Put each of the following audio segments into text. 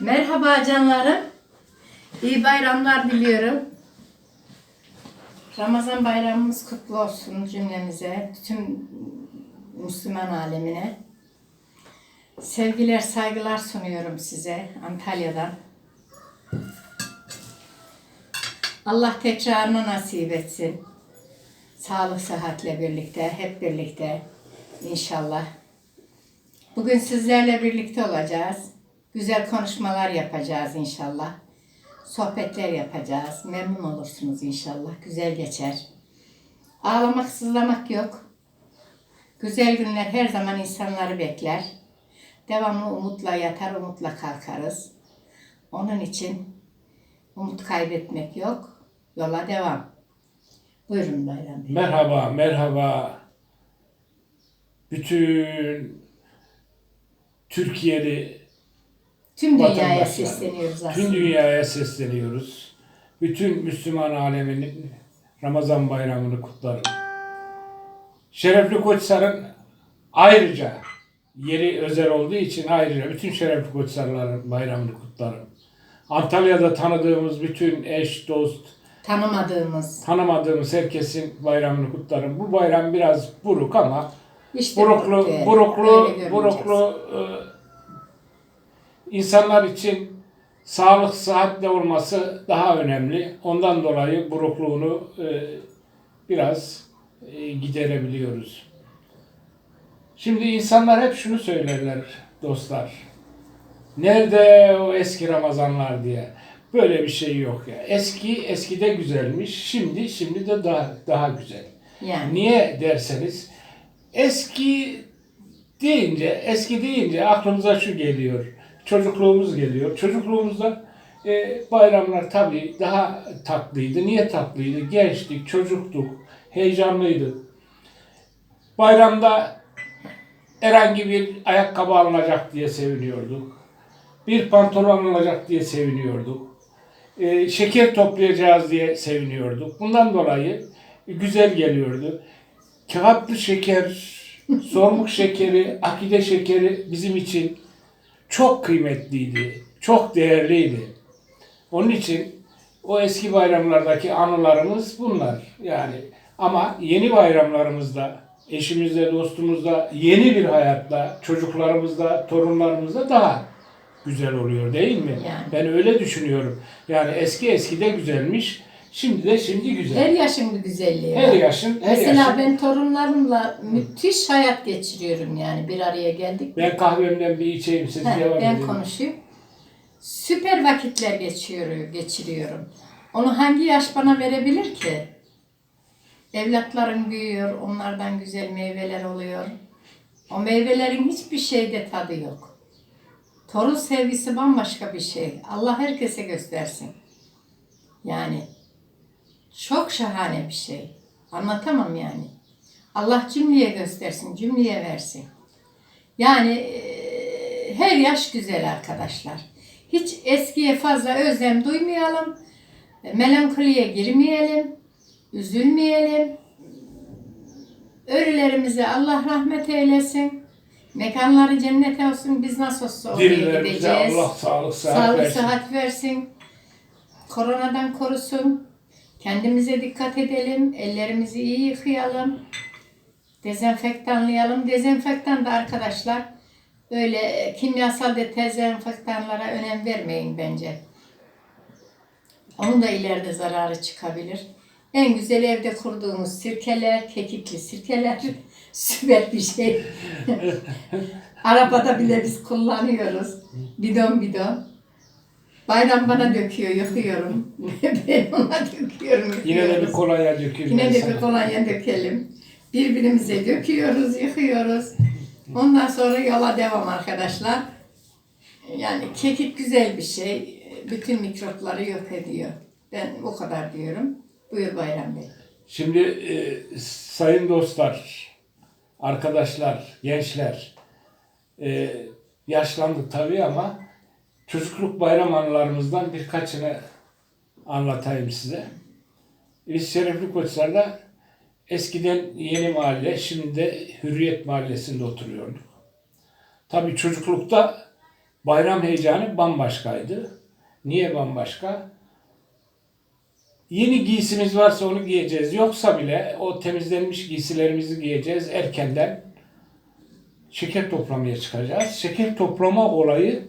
Merhaba canlarım. İyi bayramlar diliyorum. Ramazan bayramımız kutlu olsun cümlemize, tüm Müslüman alemine. Sevgiler, saygılar sunuyorum size Antalya'dan. Allah tekrarını nasip etsin. Sağlık, sıhhatle birlikte, hep birlikte inşallah. Bugün sizlerle birlikte olacağız. Güzel konuşmalar yapacağız inşallah. Sohbetler yapacağız. Memnun olursunuz inşallah. Güzel geçer. Ağlamak, sızlamak yok. Güzel günler her zaman insanları bekler. Devamlı umutla yatar, umutla kalkarız. Onun için umut kaybetmek yok. Yola devam. Buyurun Bayram Bey. Merhaba, merhaba. Bütün Türkiye'li, Tüm dünyaya vatandaşlar, sesleniyoruz aslında. tüm dünyaya sesleniyoruz. Bütün Müslüman aleminin Ramazan bayramını kutlarım. Şerefli Koçsar'ın ayrıca yeri özel olduğu için ayrıca bütün Şerefli Koçsar'ların bayramını kutlarım. Antalya'da tanıdığımız bütün eş, dost, Tanımadığımız. tanımadığımız herkesin bayramını kutlarım. Bu bayram biraz buruk ama İşte buruklu, buruk diye, buruklu, buruklu e, insanlar için sağlık, sıhhatle olması daha önemli. Ondan dolayı burukluğunu e, biraz e, giderebiliyoruz. Şimdi insanlar hep şunu söylerler dostlar. Nerede o eski Ramazanlar diye. Böyle bir şey yok ya. Eski eskide güzelmiş. Şimdi şimdi de daha daha güzel. Yani. Niye derseniz eski deyince eski deyince aklımıza şu geliyor. Çocukluğumuz geliyor. Çocukluğumuzda e, bayramlar tabii daha tatlıydı. Niye tatlıydı? Gençtik, çocuktuk, heyecanlıydık. Bayramda herhangi bir ayakkabı alınacak diye seviniyorduk. Bir pantolon alınacak diye seviniyorduk. E, şeker toplayacağız diye seviniyorduk. Bundan dolayı güzel geliyordu. Kağıtlı şeker, sormuk şekeri, akide şekeri bizim için çok kıymetliydi, çok değerliydi. Onun için o eski bayramlardaki anılarımız bunlar. Yani ama yeni bayramlarımızda, eşimizle, dostumuzla, yeni bir hayatla, çocuklarımızla, torunlarımızla daha güzel oluyor değil mi? Yani. Ben öyle düşünüyorum. Yani eski eski de güzelmiş, şimdi de şimdi güzel. Her yaşın bir güzelliği Her var. yaşın, her Mesela yaşın. ben torunlarımla müthiş hayat geçiriyorum yani bir araya geldik. Ben kahvemden bir içeyim siz He, devam ben edin. konuşayım. Süper vakitler geçiyor, geçiriyorum. Onu hangi yaş bana verebilir ki? Evlatlarım büyüyor, onlardan güzel meyveler oluyor. O meyvelerin hiçbir şeyde tadı yok. Torun sevgisi bambaşka bir şey. Allah herkese göstersin. Yani çok şahane bir şey. Anlatamam yani. Allah cümleye göstersin, cümleye versin. Yani her yaş güzel arkadaşlar. Hiç eskiye fazla özlem duymayalım. Melankoliye girmeyelim. Üzülmeyelim. Ölülerimize Allah rahmet eylesin. Mekanları cennet olsun. Biz nasıl olsa oraya gideceğiz. Allah sağlık sıhhat Sağlık versin. sıhhat versin. Koronadan korusun. Kendimize dikkat edelim. Ellerimizi iyi yıkayalım. Dezenfektanlayalım. Dezenfektan da arkadaşlar öyle kimyasal de dezenfektanlara önem vermeyin bence. Onun da ileride zararı çıkabilir. En güzel evde kurduğumuz sirkeler, kekikli sirkeler süper bir şey. Arabada bile biz kullanıyoruz. Bidon bidon. Bayram bana döküyor, yıkıyorum. ben ona döküyorum, Yine de bir yıkıyoruz. kolonya dökeyim Yine de bir kolonya dökelim. Birbirimize döküyoruz, yıkıyoruz. Ondan sonra yola devam arkadaşlar. Yani kekik güzel bir şey. Bütün mikropları yok ediyor. Ben o kadar diyorum. Buyur Bayram Bey. Şimdi e, sayın dostlar, arkadaşlar, gençler, e, yaşlandık tabii ama çocukluk bayram anılarımızdan birkaçını anlatayım size. Biz Şerefli Koçlar'da eskiden Yeni Mahalle, şimdi de Hürriyet Mahallesi'nde oturuyorduk. Tabii çocuklukta bayram heyecanı bambaşkaydı. Niye bambaşka? Yeni giysimiz varsa onu giyeceğiz. Yoksa bile o temizlenmiş giysilerimizi giyeceğiz. Erkenden şeker toplamaya çıkacağız. Şeker toplama olayı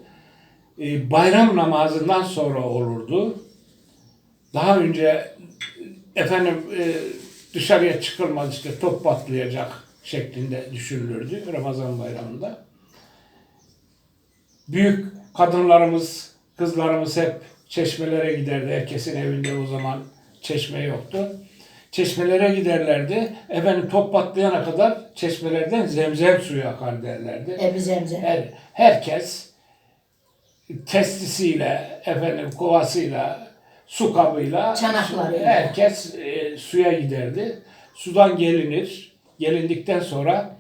e, bayram namazından sonra olurdu. Daha önce efendim e, dışarıya çıkılmaz işte top patlayacak şeklinde düşünülürdü Ramazan bayramında. Büyük kadınlarımız, kızlarımız hep çeşmelere giderdi. Herkesin evinde o zaman çeşme yoktu. Çeşmelere giderlerdi. Efendim top patlayana kadar çeşmelerden zemzem suyu akar derlerdi. Ebi zemzem. Her, herkes testisiyle, efendim kovasıyla, su kabıyla Çanaklarıyla. herkes e, suya giderdi. Sudan gelinir. Gelindikten sonra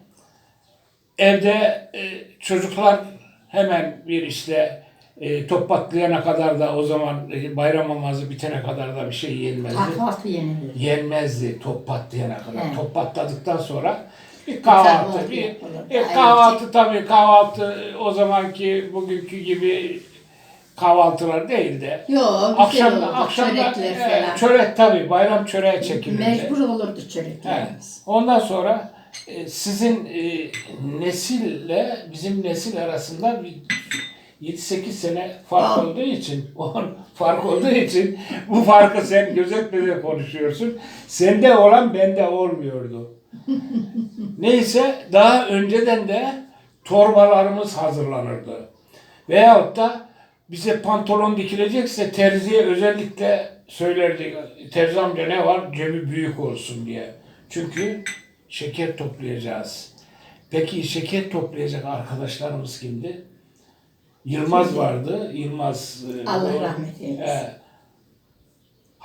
evde e, çocuklar hemen bir işte e, top patlayana kadar da o zaman e, bayram namazı bitene kadar da bir şey yenmezdi. Kahvaltı yenilir. Yenmezdi top patlayana kadar. He. Top patladıktan sonra bir kahvaltı, bir, e, kahvaltı tabii kahvaltı o zamanki bugünkü gibi kahvaltılar değil de Yok, akşam olurdu. akşamda Çörekler e, falan. çörek tabii bayram çöreğe çekilirdi. Mecbur olurdu çöreklerimiz. Ondan sonra e, sizin e, nesille bizim nesil arasında bir 7-8 sene fark Aa. olduğu için, fark olduğu için bu farkı sen gözetmeden konuşuyorsun. Sende olan bende olmuyordu. Neyse daha önceden de torbalarımız hazırlanırdı. Veyahut da bize pantolon dikilecekse terziye özellikle söylerdik. Terzi amca ne var? Cebi büyük olsun diye. Çünkü şeker toplayacağız. Peki şeker toplayacak arkadaşlarımız kimdi? Yılmaz vardı. Yılmaz. e, Allah rahmet eylesin. e,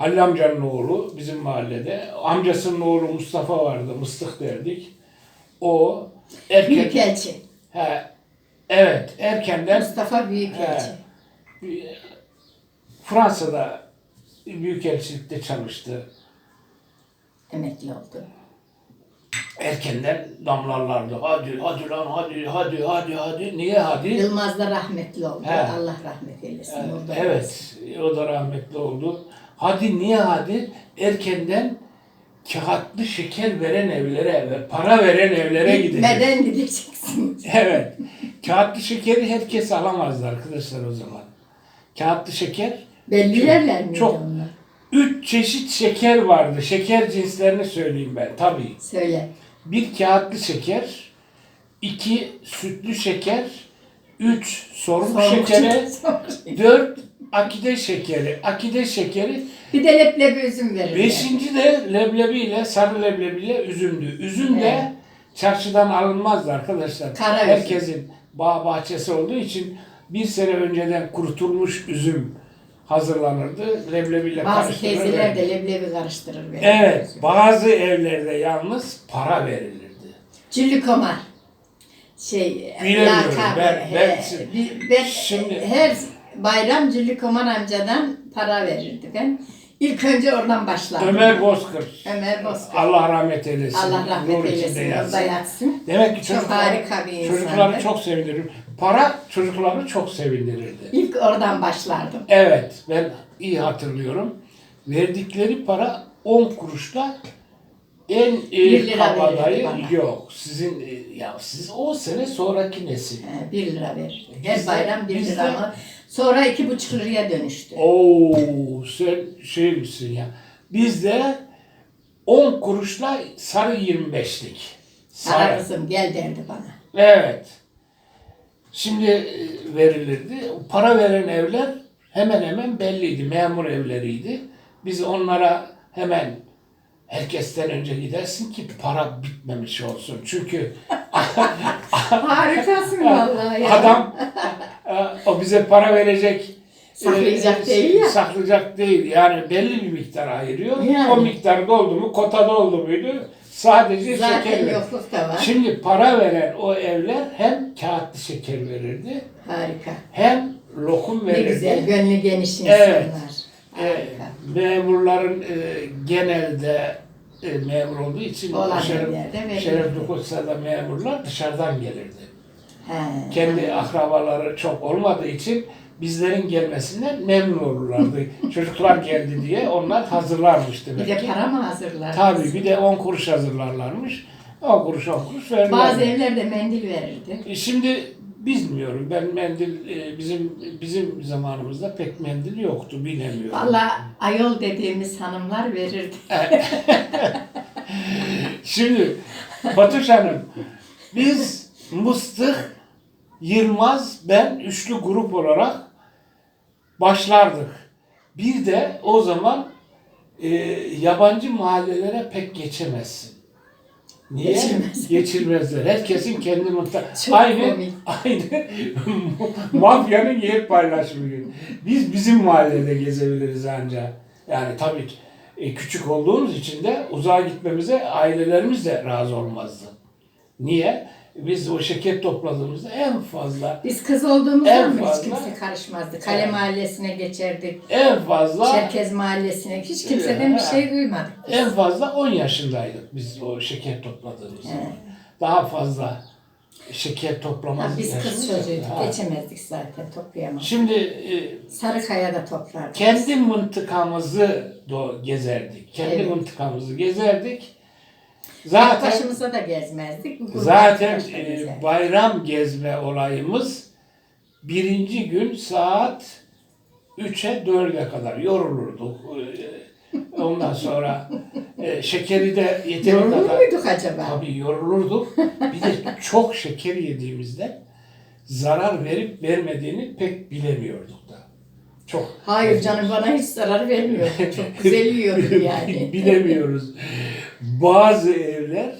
Halil amcanın oğlu bizim mahallede. Amcasının oğlu Mustafa vardı. Mıstık derdik. O erken, Büyükelçi. he, evet erkenden Mustafa Büyükelçi. He. Fransa'da büyükelçilikte çalıştı. Emekli oldu. Erkenden damlarlardı. Hadi hadi lan hadi hadi hadi hadi. Niye hadi? Yılmaz da rahmetli oldu. He. Allah rahmet eylesin. Evet, evet, o da rahmetli oldu. Hadi niye hadi? Erkenden kağıtlı şeker veren evlere ve para veren evlere gidecek. Gitmeden gideceksiniz. Evet. Kağıtlı şekeri herkes alamazdı arkadaşlar o zaman. Kağıtlı şeker Belli Çok- yerler miydi çok. onlar? Üç çeşit şeker vardı. Şeker cinslerini söyleyeyim ben tabii. Söyle. Bir kağıtlı şeker, iki sütlü şeker, üç şekeri, sormuş. dört akide şekeri. Akide şekeri. Bir de leblebi üzüm verirler. Beşinci de leblebiyle, sarı leblebiyle üzümdü. Üzüm de Evet. çarşıdan alınmazdı arkadaşlar. Kara üzüm. Herkesin bağ bahçesi olduğu için bir sene önceden kurutulmuş üzüm hazırlanırdı. Leblebiyle Bazı teyzeler de leblebi karıştırır. verir. Evet, bazı evlerde yalnız para verilirdi. Cüllü komar. Şey, Bilemiyorum, lakabı, ben- he, ben- bi- ben Şimdi- her bayram Cüllü komar amcadan para verirdi ben. İlk önce oradan başlardım. Ömer Bozkır. Ömer Bozkır. Allah rahmet eylesin. Allah rahmet nur eylesin. yatsın. Yatsın. Demek ki Çok çocuklar, harika bir çocukları insandı. çok sevindirir. Para çocukları çok sevindirirdi. İlk oradan başlardım. Evet, ben iyi hatırlıyorum. Verdikleri para 10 kuruşla en e, kabadayı yok. Sizin ya siz o sene sonraki nesil. He, bir lira verirdi. Her bayram bir bizde- lira mı? Sonra iki buçuk liraya dönüştü. Oo sen şey misin ya? Bizde 10 kuruşla sarı 25'lik. Ara Sarı. kızım gel derdi bana. Evet. Şimdi e, verilirdi. Para veren evler hemen hemen belliydi. Memur evleriydi. Biz onlara hemen herkesten önce gidersin ki para bitmemiş olsun. Çünkü Harikasın vallahi ya. adam o bize para verecek Saklayacak e, değil ya. Saklayacak değil. Yani belli bir miktar ayırıyor. Yani. O miktar doldu mu, kotada oldu muydu? Sadece şeker Zaten verir. da var. Şimdi para veren o evler hem kağıtlı şeker verirdi Harika. hem lokum Ne verirdi. güzel, gönlü geniş insanlar. Evet. E, Harika. memurların e, genelde e, memur olduğu için Olan Şeref, evlerde verilirdi. Şeref Dokutsa'da memurlar dışarıdan gelirdi. He. Kendi akrabaları çok olmadığı için bizlerin gelmesinden memnun olurlardı. Çocuklar geldi diye onlar hazırlarmış Bir demek de ki. para mı hazırlar? Tabii bir de 10 kuruş hazırlarlarmış. 10 kuruş 10 kuruş verirler. Bazı evlerde mendil verirdi. E, Şimdi bilmiyorum. Ben mendil e, bizim bizim zamanımızda pek mendil yoktu. Bilemiyorum. Valla ayol dediğimiz hanımlar verirdi. Şimdi Fatoş Hanım biz Mıstık, Yılmaz, ben üçlü grup olarak başlardık. Bir de o zaman e, yabancı mahallelere pek geçemezsin. Niye? Geçilmez. Geçilmezler. Herkesin kendi. Çok Aynı, komik. aynı mafyanın yer paylaşımı gibi. Biz bizim mahallede gezebiliriz ancak. Yani tabii ki e, küçük olduğumuz için de uzağa gitmemize ailelerimiz de razı olmazdı. Niye? Biz o şeker topladığımızda en fazla Biz kız olduğumuzdan En mı hiç fazla- kimse karışmazdı. Kale Evet. mahallesine geçerdik. en fazla Çerkez mahallesine hiç kimseden bir şey duymadık. en fazla 10 yaşındaydık biz o şeker topladığımız zaman. Evet. Daha fazla şeker toplamaz. Ha, biz kız yaşımız çocuğuyduk. yok. Ha. Geçemezdik zaten toplayamadık. Şimdi e, Sarıkaya'da toplardık. kendi mıntıkamızı do gezerdik. Kendi Evet. mıntıkamızı gezerdik. Zaten, başımıza da gezmezdik. Zaten e, bayram gezme olayımız birinci gün saat 3'e 4'e kadar yorulurduk. E, Ondan sonra e, şekeri de yeteri Yorulur kadar muyduk acaba? Tabii yorulurduk. Bir de çok şeker yediğimizde zarar verip vermediğini pek bilemiyorduk da. Çok. Hayır canım bana hiç zarar vermiyor. Çok güzel yiyordum yani. Bilemiyoruz. Bazı evler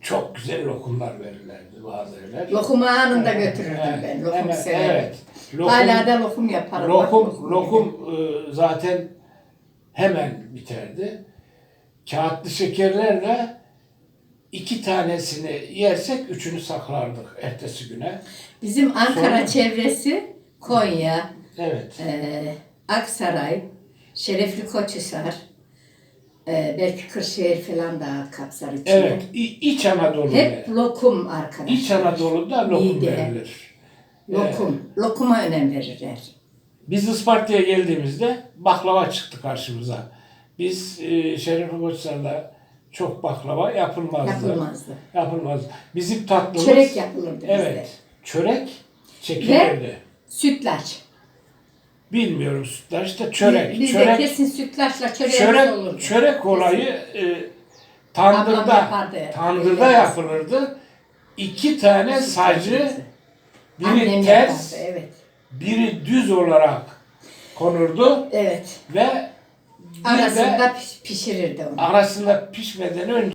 çok güzel lokumlar verirlerdi bazı evler. Lokumu anında Evet, götürürdüm evet, ben. Lokum hemen- severim. Evet. Lokum, Hala da lokum yaparım. lokum, yedim. lokum e, zaten hemen biterdi. Kağıtlı şekerlerle iki tanesini yersek üçünü saklardık ertesi güne. Bizim Ankara Sonra- çevresi Konya, Evet. e, Aksaray, Şerefli Koçhisar, e, belki Kırşehir falan da kapsar içine. Evet. İç Anadolu'da. Hep lokum arkadaşlar. İç Anadolu'da lokum Mide. verilir. Lokum. Lokuma önem verirler. Biz Isparta'ya geldiğimizde baklava çıktı karşımıza. Biz e, Şeref Koçlar'da çok baklava yapılmazdı. Yapılmazdı. Yapılmaz. Bizim tatlımız... Çörek yapılırdı bizde. Evet. Çörek çekilirdi. Sütlaç. Bilmiyorum sütler işte çörek. Bizde çörek, kesin sütlaçla çöreğimiz çörek, olurdu. çörek olayı e, tandırda, yapardı. tandırda Evet. yapılırdı. İki tane sacı, biri Annem ters, yapardı, evet. biri düz olarak konurdu Evet. ve de Arasında piş- pişirirdi onu. arasında pişmeden önce